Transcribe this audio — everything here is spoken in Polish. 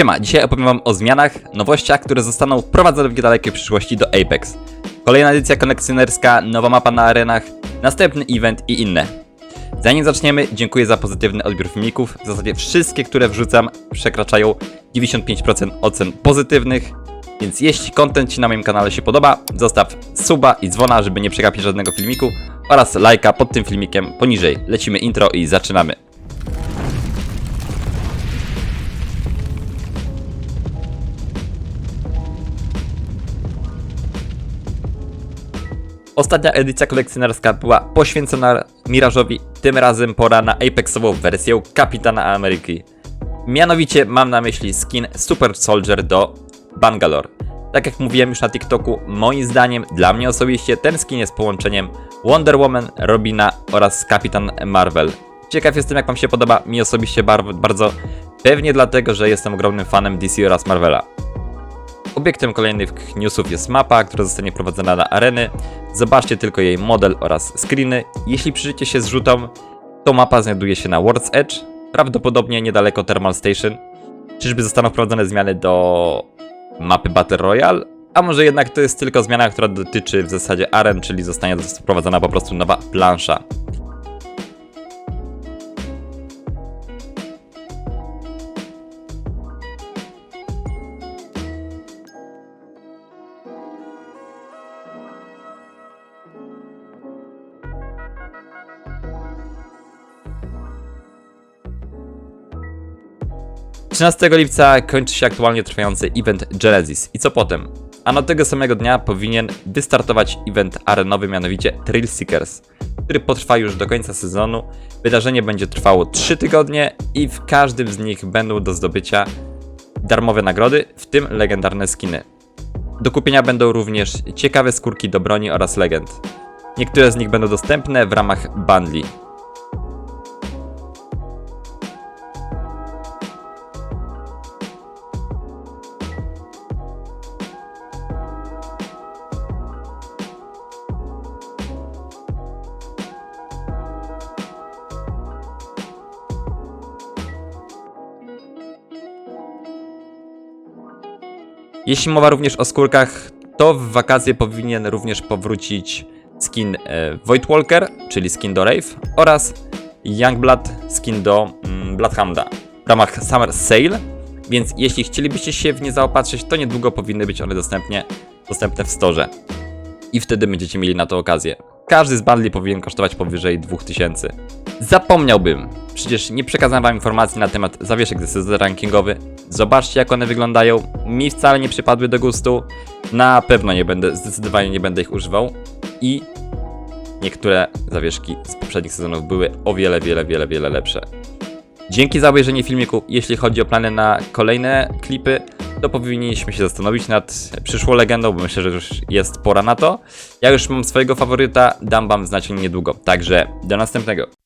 Siema, dzisiaj opowiem wam o zmianach, nowościach, które zostaną wprowadzone w niedalekiej przyszłości do Apex. Kolejna edycja kolekcjonerska, nowa mapa na arenach, następny event i inne. Zanim zaczniemy, dziękuję za pozytywny odbiór filmików. W zasadzie wszystkie, które wrzucam, przekraczają 95% ocen pozytywnych. Więc jeśli content Ci na moim kanale się podoba, zostaw suba i dzwona, żeby nie przegapić żadnego filmiku oraz lajka pod tym filmikiem poniżej. Lecimy intro i zaczynamy. Ostatnia edycja kolekcjonerska była poświęcona Mirażowi, tym razem pora na Apexową wersję Kapitana Ameryki. Mianowicie mam na myśli skin Super Soldier do Bangalore. Tak jak mówiłem już na TikToku, moim zdaniem, dla mnie osobiście, ten skin jest połączeniem Wonder Woman, Robina oraz Kapitan Marvel. Ciekaw jestem jak wam się podoba, mi osobiście bar- bardzo, pewnie dlatego, że jestem ogromnym fanem DC oraz Marvela. Obiektem kolejnych newsów jest mapa, która zostanie prowadzona na areny. Zobaczcie tylko jej model oraz screeny. Jeśli przyjrzycie się zrzutom, to mapa znajduje się na World's Edge, prawdopodobnie niedaleko Thermal Station. Czyżby zostaną wprowadzone zmiany do mapy Battle Royale? A może jednak to jest tylko zmiana, która dotyczy w zasadzie aren, czyli zostanie wprowadzona po prostu nowa plansza. 13 lipca kończy się aktualnie trwający event Genesis. I co potem? Ano tego samego dnia powinien wystartować event arenowy, mianowicie Thrill Seekers, który potrwa już do końca sezonu. Wydarzenie będzie trwało 3 tygodnie i w każdym z nich będą do zdobycia darmowe nagrody, w tym legendarne skiny. Do kupienia będą również ciekawe skórki do broni oraz legend. Niektóre z nich będą dostępne w ramach bundli. Jeśli mowa również o skórkach, to w wakacje powinien również powrócić skin e, Void Walker, czyli skin do Rave, oraz Youngblood skin do mm, Bloodhounda w ramach Summer Sale. Więc jeśli chcielibyście się w nie zaopatrzyć, to niedługo powinny być one dostępne w storze. I wtedy będziecie mieli na to okazję. Każdy z bundli powinien kosztować powyżej 2000. Zapomniałbym, przecież nie przekazałem wam informacji na temat zawieszek ze sezonu rankingowy. Zobaczcie jak one wyglądają. Mi wcale nie przypadły do gustu. Na pewno nie będę, zdecydowanie nie będę ich używał. I niektóre zawieszki z poprzednich sezonów były o wiele, wiele, wiele, wiele lepsze. Dzięki za obejrzenie filmiku. Jeśli chodzi o plany na kolejne klipy, to powinniśmy się zastanowić nad przyszłą legendą, bo myślę, że już jest pora na to. Ja już mam swojego faworyta, dam wam znać niedługo. Także do następnego.